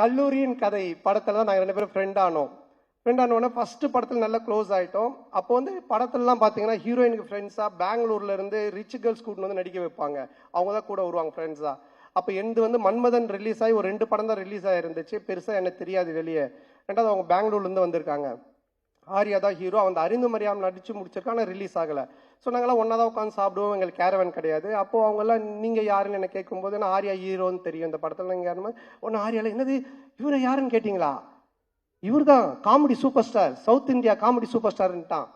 கல்லூரியின் கதை படத்தில் தான் நாங்கள் ரெண்டு பேரும் ஃப்ரெண்ட் ஆனோம். ஃப்ரெண்ட் ஆனோடனே ஃபஸ்ட்டு படத்தில் நல்லா க்ளோஸ் ஆகிட்டோம் அப்போ வந்து படத்துலலாம் பார்த்தீங்கன்னா ஹீரோயினுக்கு ஃப்ரெண்ட்ஸாக பெங்களூர்லேருந்து ரிச் கேர்ள்ஸ் கூட்டின்னு வந்து நடிக்க வைப்பாங்க. அவங்க தான் கூட வருவாங்க ஃப்ரெண்ட்ஸாக அப்போ எந்து வந்து மன்மதன் ரிலீஸ் ஆகி ஒரு ரெண்டு படம் தான் ரிலீஸ் ஆகிருந்துச்சு பெருசாக எனக்கு தெரியாது வெளியே. ரெண்டாவது அவங்க பெங்களூர்லேருந்து வந்திருக்காங்க. ஆர்யா தான் ஹீரோ அந்த அறிந்து மறியாமல் நடிச்சு ஆனால் ரிலீஸ் ஆகலை. ஸோ நாங்களாம் ஒன்றா தான் உட்காந்து சாப்பிடுவோம். எங்களுக்கு கேரவன் கிடையாது. அப்போது அவங்கெல்லாம் நீங்கள் யாருன்னு என்ன கேட்கும்போது நான் ஆர்யா ஹீரோன்னு தெரியும். இந்த படத்தில் நீங்கள் யாருமே ஒன்று ஆர்யாவில் என்னது? இவரை யாருன்னு கேட்டிங்களா? இவர் தான் comedy superstar South India comedy superstar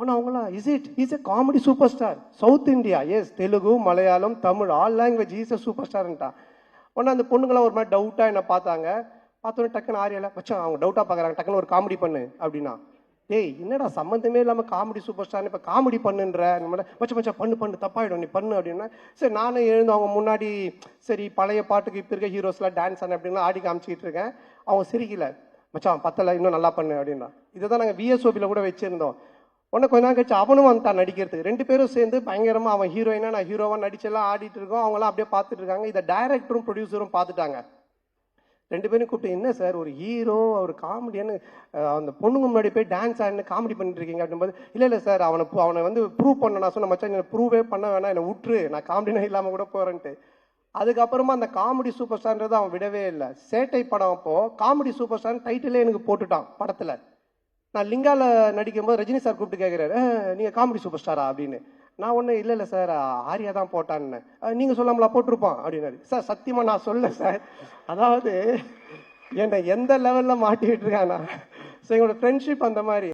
ஒன்று அவங்களாம் is it is a comedy superstar South India yes Telugu Malayalam Tamil all language is a super ஸ்டார்ன்ட்டான் ஒன்று அந்த பொண்ணுங்களாம் ஒரு மாதிரி டவுட்டாக என்ன பார்த்தாங்க. பார்த்தோன்னே டக்குன்னு ஆரியால மச்சான் அவங்க டவுட்டாக பார்க்குறாங்க. டக்குன்னு ஒரு காமெடி பண்ணு அப்படின்னா. டேய் என்னடா சம்மந்தமே இல்லாமல் காமெடி சூப்பர் ஸ்டார் இப்போ காமெடி பண்ணுன்ற? இந்த மாதிரி மச்ச மச்சா பண்ணு பண்ணு தப்பாயிடும். நீ பண்ணு அப்படின்னா சரி நானும் எழுந்து அவங்க முன்னாடி சரி பழைய பாட்டுக்கு இப்போ இருக்க ஹீரோஸ்லாம் டான்ஸ் ஆன அப்படின்னா ஆடி காமிச்சிட்டு இருக்கேன். அவங்க சிரிக்கல. மச்சான் பத்தல இன்னும் நல்லா பண்ணு அப்படின்னா. இதை தான் நாங்கள் விஎஸ்ஓபியில் கூட வச்சுருந்தோம். உடனே கொஞ்ச நாள் கழிச்சு அவனும் வந்துட்டான் நடிக்கிறதுக்கு. ரெண்டு பேரும் சேர்ந்து பயங்கரமாக அவன் ஹீரோயினா நான் ஹீரோவாக நடிச்செல்லாம் ஆடிட்டு இருக்கோம். அவங்களாம் அப்படியே பார்த்துட்டு இருக்காங்க. இதை டைரக்டரும் ப்ரொடியூசரும் பார்த்துட்டாங்க. ரெண்டு பேரும் கூப்பிட்டு என்ன சார் ஒரு ஹீரோ ஒரு காமெடியான்னு அந்த பொண்ணுங்க முன்னாடி போய் டான்ஸ் ஆடினு காமெடி பண்ணிட்டு இருக்கீங்க அப்படின்போது இல்லை இல்லை சார் அவனை அவனை வந்து ப்ரூவ் பண்ண நான் சொன்ன மச்சான் என்னை ப்ரூவே பண்ண வேணாம் என்னை விட்டுரு நான் காமெடினா இல்லாமல் கூட போகிறேன்ட்டு அதுக்கப்புறமா அந்த காமெடி சூப்பர் ஸ்டார்ன்றது அவன் விடவே இல்லை. சேட்டை படம் அப்போது காமெடி சூப்பர் ஸ்டார் டைட்டிலே எனக்கு போட்டுட்டான் படத்தில். நான் லிங்காவில் நடிக்கும்போது ரஜினி சார் கூப்பிட்டு கேட்குறாரு நீங்கள் காமெடி சூப்பர் ஸ்டாரா அப்படின்னு. நான் ஒன்றும் இல்லை இல்லை சார். ஆரியா தான் போட்டான்னு. நீங்கள் சொல்லாமலா? போட்டிருப்பான். அப்படின்னாரு. சார் சத்தியமாக நான் சொல்ல சார். அதாவது என்னை எந்த லெவலில் மாட்டி விட்டுருக்கானா ஸோ எங்களோட ஃப்ரெண்ட்ஷிப் அந்த மாதிரி